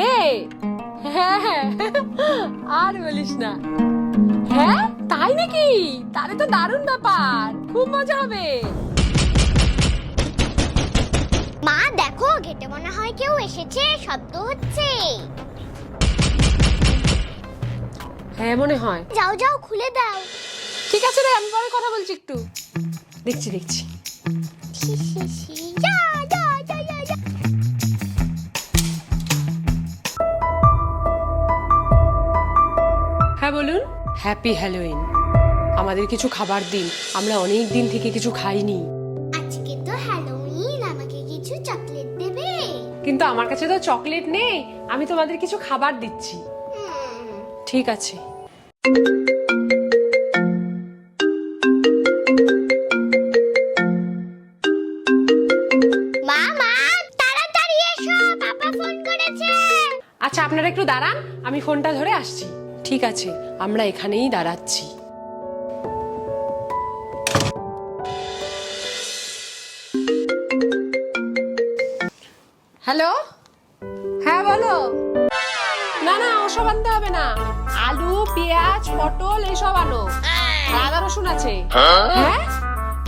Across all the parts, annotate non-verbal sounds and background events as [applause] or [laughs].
রে হ্যাঁ আর বলিস না। হ্যাঁ? তাই নাকি? তাহলে তো দারুণ ব্যাপার। খুব মজা হবে। মা দেখো গেটে মনে হয় কেউ এসেছে শব্দ হচ্ছে। হ্যাঁ মনে হয়। যাও যাও খুলে দাও। ঠিক আছে রে আমি পরে কথা বলছি একটু। দেখছি দেখছি। হ্যাপি হ্যালোইন আমাদের কিছু খাবার দিন। আমরা অনেক দিন থেকে কিছু খাইনি। আজকে তো হ্যালোউইন আমাকে কিছু চকলেট দেবে? কিন্তু আমার কাছে তো চকলেট নেই। আমি তোমাদের কিছু খাবার দিচ্ছি। ঠিক আছে। আচ্ছা আপনারা একটু দাঁড়ান। আমি ফোনটা ধরে আসছি। ঠিক আছে, আমরা এখানেই দাঁড়াচ্ছি। হ্যালো? হ্যাঁ বলো। না না, ওসব আনতে হবে না। আলু, পেঁয়াজ, পটল এসব আনো। আদা, রসুন আছে। হ্যাঁ?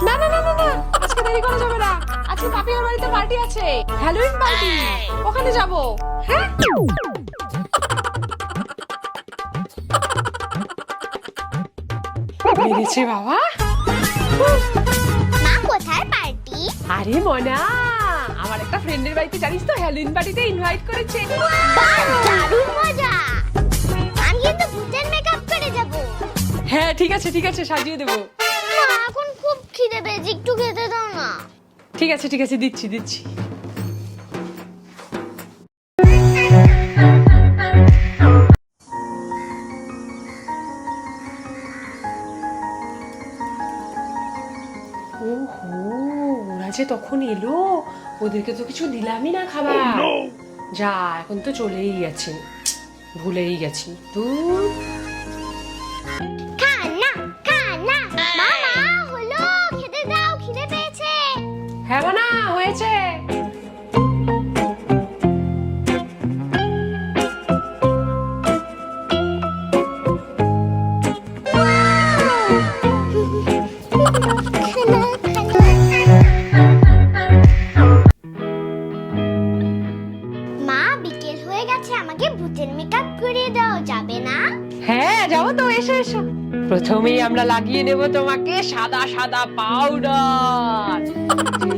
না না না না না, আজকে দেরি করা যাবে না। আজকে পাপিয়ার বাড়িতে পার্টি আছে। হ্যালোইন পার্টি ওখানে যাব। হ্যাঁ? মেরেছে বাবা। মা কোথায় পার্টি? আরে মনা আমার একটা ফ্রেন্ডের বাড়িতে জানিস তো হ্যালোইন পার্টিতে ইনভাইট করেছে। দারুণ মজা। আমি কিন্তু ভূতের মেকআপ করে যাব। হ্যাঁ ঠিক আছে ঠিক আছে সাজিয়ে দেবো। মা এখন খুব খিদে পেয়েছে একটু খেতে দাও না। ঠিক আছে ঠিক আছে দিচ্ছি দিচ্ছি। তখন এলো। ওদেরকে তো কিছু দিলামই না খাবার। যা এখন তো চলেই গেছে। ভুলেই গেছি। তুই বিকেল আমাকে ভূতের মেকআপ করিয়ে দাও যাবে না? হ্যাঁ যাব তো এসো এসো। প্রথমেই আমরা লাগিয়ে নেব তোমাকে সাদা সাদা পাউডার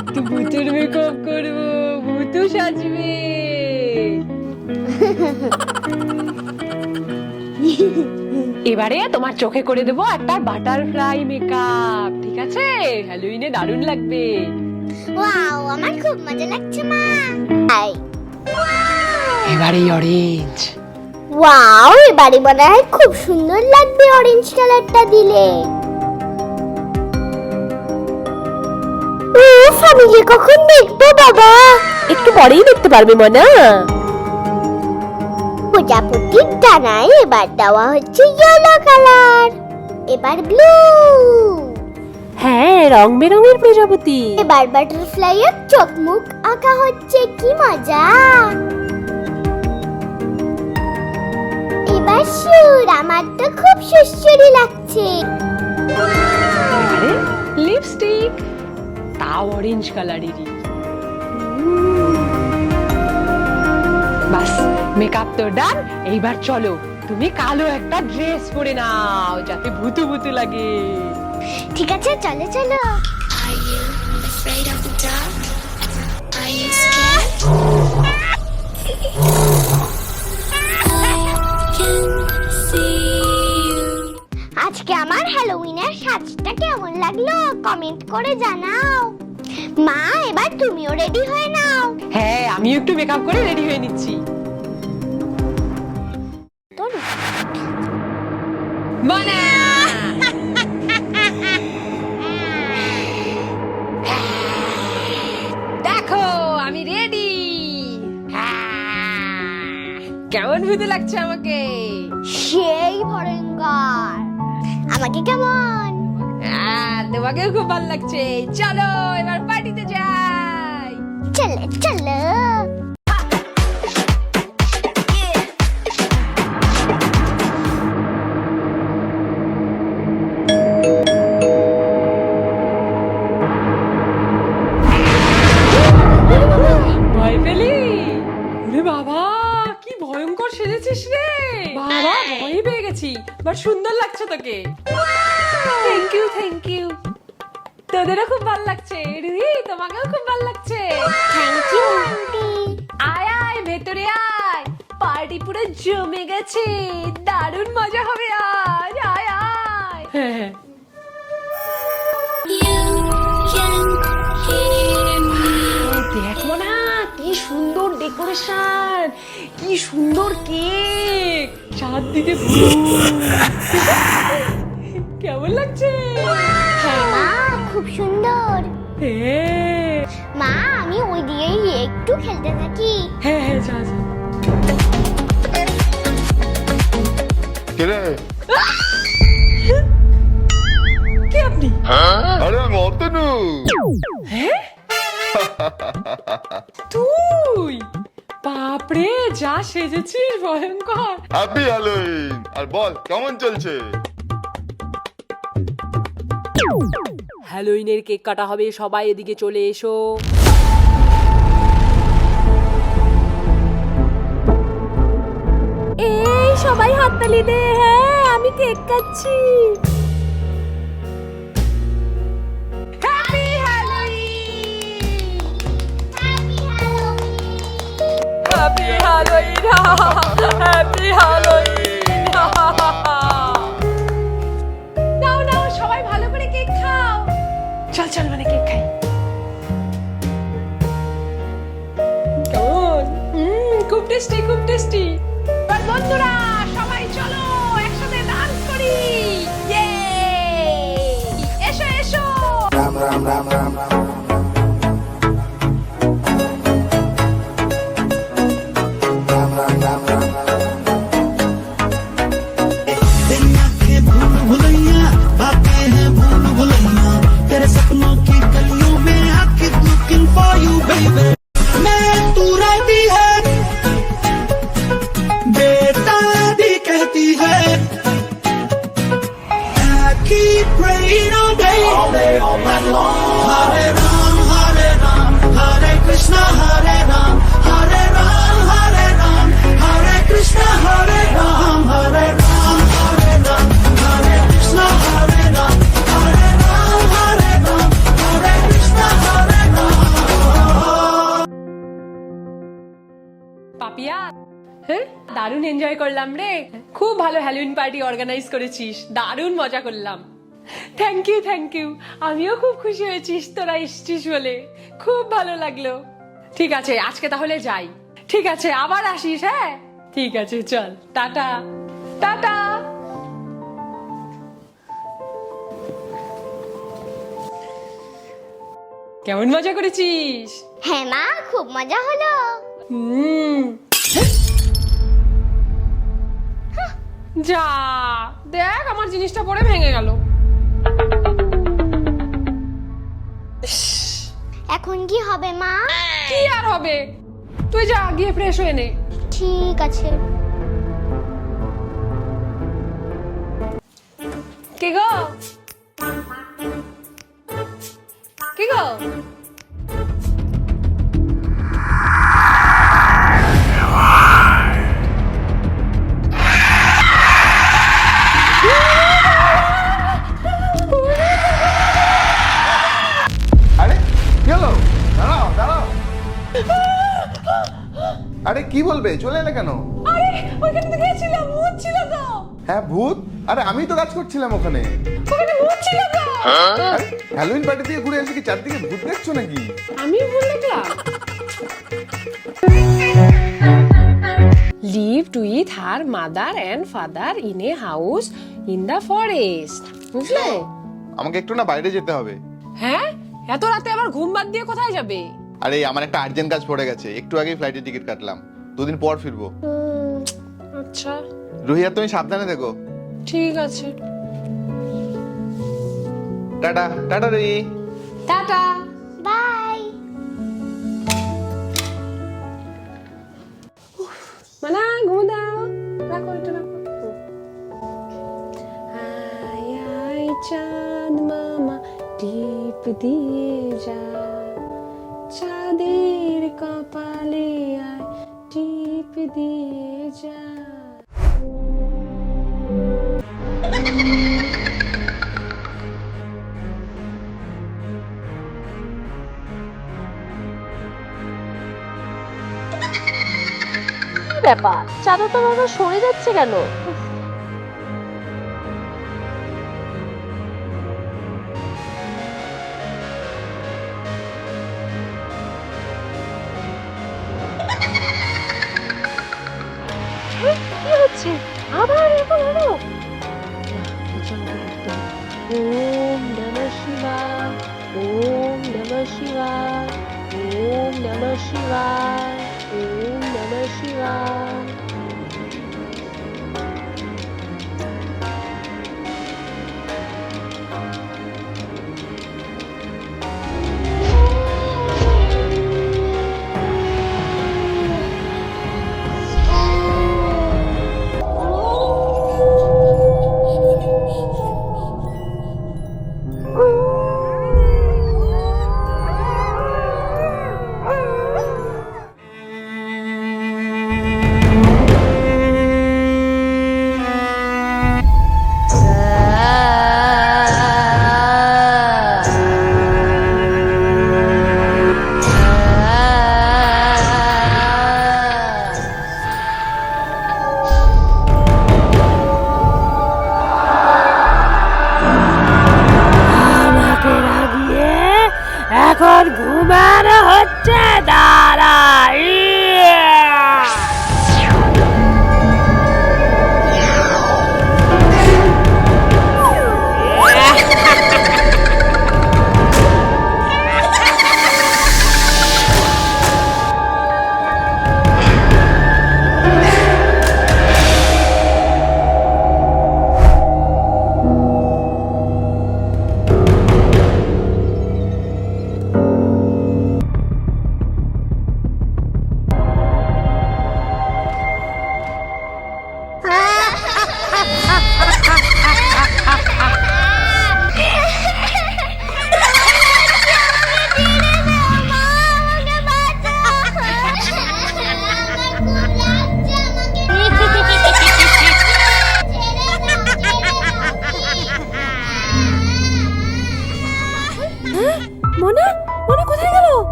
একটু ভূতের মেকআপ করব ভূতু সাজবে। এবারে তোমার চোখে করে দেবো একটা বাটারফ্লাই মেকআপ ঠিক আছে? হ্যালোইনে দারুণ লাগবে। ওয়াও আমার খুব মজা লাগছে মা। আই এবারে অরেঞ্জ ওয়াও এবারে মনে হয় খুব সুন্দর লাগবে অরেঞ্জ কালারটা দিলে। উফ আমি যে কখন দেখব বাবা? একটু পরেই দেখতে পারবে মনা। প্রজাপতির ডানায় এবার দেওয়া হচ্ছে ইয়েলো কালার এবার ব্লু হ্যাঁ রং বেরঙের প্রজাপতি। এবার বাটারফ্লাই এর চোখ মুখ আঁকা হচ্ছে কি মজা। সুর আমার তো খুব সুস্বরি লাগছে। আরে লিপস্টিক তাও অরেঞ্জ কালারেরই বাস মেকআপ তো ডান এইবার চলো তুমি কালো একটা ড্রেস পরে নাও যাতে ভুতু ভুতু লাগে। ঠিক আছে চলো চলো। Are [laughs] আজকে আমার হ্যালোউইনের সাজটা কেমন লাগল? কমেন্ট করে জানাও। মা এবার তুমিও রেডি হয়ে নাও। হ্যাঁ আমি একটু মেকআপ করে রেডি হয়ে নিচ্ছি। দেখো আমি রেডি কেমন ভূতে লাগছে আমাকে? সেই ভয়ঙ্কর। আমাকে কেমন? তোমাকেও খুব ভালো লাগছে। চলো এবার পার্টিতে যাই। চলো চলো। পার্টি পুরো জমে গেছে। দারুণ মজা হবে আজ। আয় আয়। হ্যাঁ me. দেখো না কি সুন্দর ডেকোরেশন কি সুন্দর কেক। চারদিকে ফুল। কেমন লাগছে? হ্যাঁ মা খুব সুন্দর। হ্যাঁ। মা আমি ওই দিয়েই একটু খেলতে থাকি। হ্যাঁ হ্যাঁ যা যা। কিরে? কে আপনি? আরে আমি অতনু। হ্যাঁ? তুই? বাপরে যা সেজেছিস ভয়ঙ্কর। হ্যাপি হ্যালোইন আর বল কেমন চলছে? হ্যালোইনের কেক কাটা হবে সবাই এদিকে চলে এসো। সবাই হাততালি দে হ্যাঁ আমি কেক কাটছি happy Halloween happy Halloween happy Halloween নাও নাও সবাই ভালো করে কেক খাও চল চল মানে কেক খাই খুব টেস্টি খুব টেস্টি আর বন্ধুরা সবাই দারুণ এনজয় করলাম রে। খুব ভালো হ্যালোইন পার্টি অর্গানাইজ করেছিস। দারুণ মজা করলাম। থ্যাংক ইউ থ্যাংক ইউ আমিও খুব খুশি হয়েছিস তোরা এসছিস বলে। খুব ভালো লাগল। ঠিক আছে আজকে তাহলে যাই। ঠিক আছে আবার আসিস হ্যাঁ? ঠিক আছে চল। টাটা। টাটা। কেমন মজা করেছিস? হ্যাঁ মা খুব মজা হলো। হুম। যা দেখ আমার জিনিসটা পরে ভেঙে গেল। এখন কি হবে মা? কি আর হবে? তুই যা গিয়ে ফ্রেশ হয়ে নে। ঠিক আছে। কি গো? কি গো? আরে কি বলবে? চলে এলে কেন? আরে ওইখানে তো গেছিলাম ভূত ছিল তো। হ্যাঁ ভূত? আরে আমি তো কাজ করছিলাম ওখানে। ওখানে ভূত ছিল তো। হ্যালোইন পার্টি থেকে ঘুরে এসে কি চারদিকে ভূত দেখছ নাকি? আমি ভুল দেখলাম। Lived with her mother and father in a house in the forest. বুঝলে? আমাকে একটু না বাইরে যেতে হবে। হ্যাঁ? এত রাতে আবার ঘুম বাদ দিয়ে কোথায় যাবে? আরে আমার একটা আর্জেন্ট কাজ পড়ে গেছে। একটু আগেই ফ্লাইটের টিকিট কাটলাম। দুদিন পর ফিরবো। আচ্ছা। রুহিয়া তুমি সাবধানে দেখো ঠিক আছে। টাটা টাটা রুহি টাটা। বাই। মানা ঘুম দাও। রাখো এটা রাখো। আয় আয় চাঁদ মামা টিপ দিয়ে যা। চাঁদের কপালে আয় টিপ দিয়ে যা। ব্যাপার? চাদরটা বারবার সরে যাচ্ছে কেন? 是啦，嗯，有的是啦。এখন ঘুমানো হচ্ছে দাঁড়াই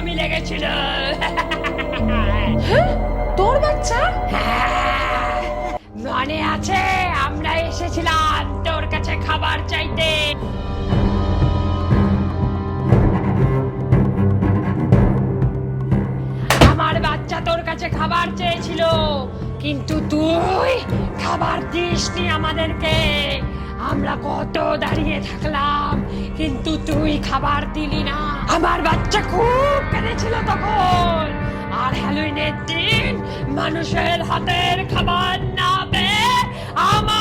এরকমই লেগেছিল। তোর বাচ্চা? মনে আছে আমরা এসেছিলাম তোর কাছে খাবার চাইতে। আমার বাচ্চা তোর কাছে খাবার চেয়েছিল কিন্তু তুই খাবার দিসনি আমাদেরকে। আমরা কত দাঁড়িয়ে থাকলাম, কিন্তু তুই খাবার দিলি না। আমার বাচ্চা খুব কেঁদেছিল তখন। আর হ্যালোইনের দিন মানুষের হাতের খাবার না পেয়ে আমার